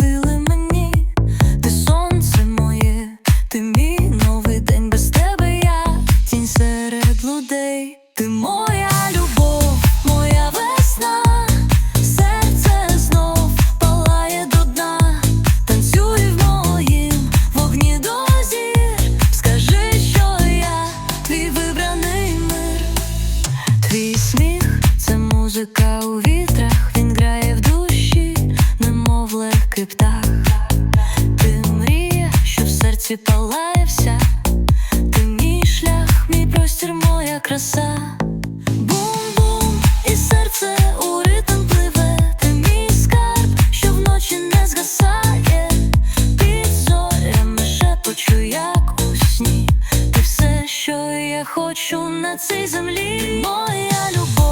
feeling серці ти мій шлях, мій простір, моя краса. Бум-бум, і серце у ритм пливе, ти мій скарб, що вночі не згасає. Під зорями шепочу, як у сні. Ти все, що я хочу на цій землі. Моя любов,